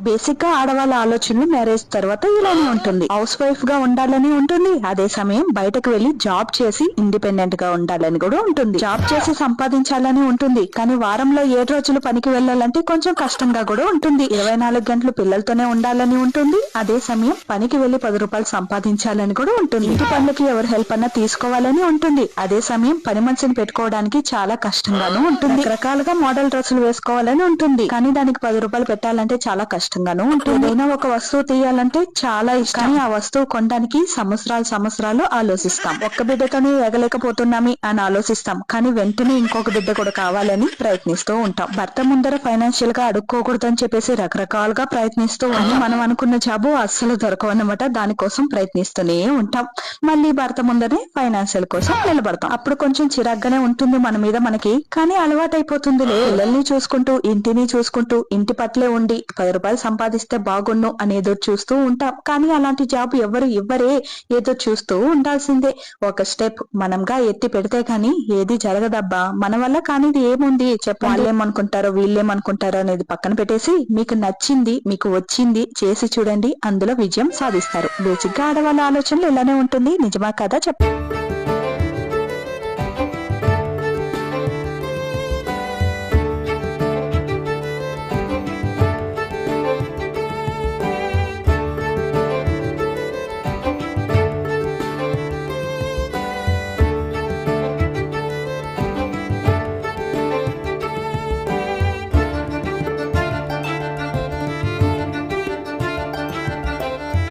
బేసిక్గా ఆడవాళ్ళ ఆలోచనలు మ్యారేజ్ తర్వాత ఇలానే ఉంటుంది. హౌస్ వైఫ్గా ఉండాలని ఉంటుంది. అదే సమయం బయటకు వెళ్ళి జాబ్ చేసి ఇండిపెండెంట్గా ఉండాలని కూడా ఉంటుంది. జాబ్ చేసి సంపాదించాలని ఉంటుంది. కానీ వారంలో ఏడు రోజులు పనికి వెళ్ళాలంటే కొంచెం కష్టంగా కూడా ఉంటుంది. ఇరవై నాలుగు గంటలు పిల్లలతోనే ఉండాలని ఉంటుంది. అదే సమయం పనికి వెళ్ళి పది రూపాయలు సంపాదించాలని కూడా ఉంటుంది. ఇంటి పనులకి ఎవరు హెల్ప్ అన్నా తీసుకోవాలని ఉంటుంది. అదే సమయం పని మనిషిని పెట్టుకోవడానికి చాలా కష్టంగానూ ఉంటుంది. రకరకాలుగా మోడల్ డ్రెస్సులు వేసుకోవాలని ఉంటుంది. కానీ దానికి పది రూపాయలు పెట్టాలంటే చాలా కష్టం. కష్టంగానూ ఉంటుంది ఏదైనా ఒక వస్తువు తీయాలంటే చాలా ఇష్టం కానీ ఆ వస్తువు కొనడానికి సంవత్సరాలు సంవత్సరాలు ఆలోచిస్తాం. ఒక్క బిడ్డతోనే ఎగలేకపోతున్నామి అని ఆలోచిస్తాం. కానీ వెంటనే ఇంకొక బిడ్డ కూడా కావాలని ప్రయత్నిస్తూ ఉంటాం. భర్త ముందర ఫైనాన్షియల్గా అడుక్కోకూడదని చెప్పేసి రకరకాలుగా ప్రయత్నిస్తూ ఉంటాం మనం అనుకున్న జాబు అస్సలు దొరకవన్నమాట. దానికోసం ప్రయత్నిస్తూనే ఉంటాం. మళ్ళీ భర్త ముందరే ఫైనాన్షియల్ కోసం నిలబడతాం. అప్పుడు కొంచెం చిరాగ్గానే ఉంటుంది మన మీద మనకి. కానీ అలవాటు అయిపోతుందిలే పిల్లల్ని చూసుకుంటూ ఇంటిని చూసుకుంటూ ఇంటి పట్లే ఉండి పది రూపాయలు సంపాదిస్తే బాగున్ను అనేదో చూస్తూ ఉంటాం. కానీ అలాంటి జాబ్ ఎవరు ఇవ్వరే ఏదో చూస్తూ ఉండాల్సిందే. ఒక స్టెప్ మనంగా ఎత్తి పెడితే గాని ఏది జరగదబ్బా. మన వల్ల కానిది ఏముంది? చెప్ప వాళ్ళేమనుకుంటారో వీళ్ళేమనుకుంటారో అనేది పక్కన పెట్టేసి మీకు నచ్చింది మీకు వచ్చింది చేసి చూడండి. అందులో విజయం సాధిస్తారు. బేసిక్గా ఆడవాళ్ళ ఆలోచనలు ఇలానే ఉంటుంది. నిజమా కదా? చెప్పండి.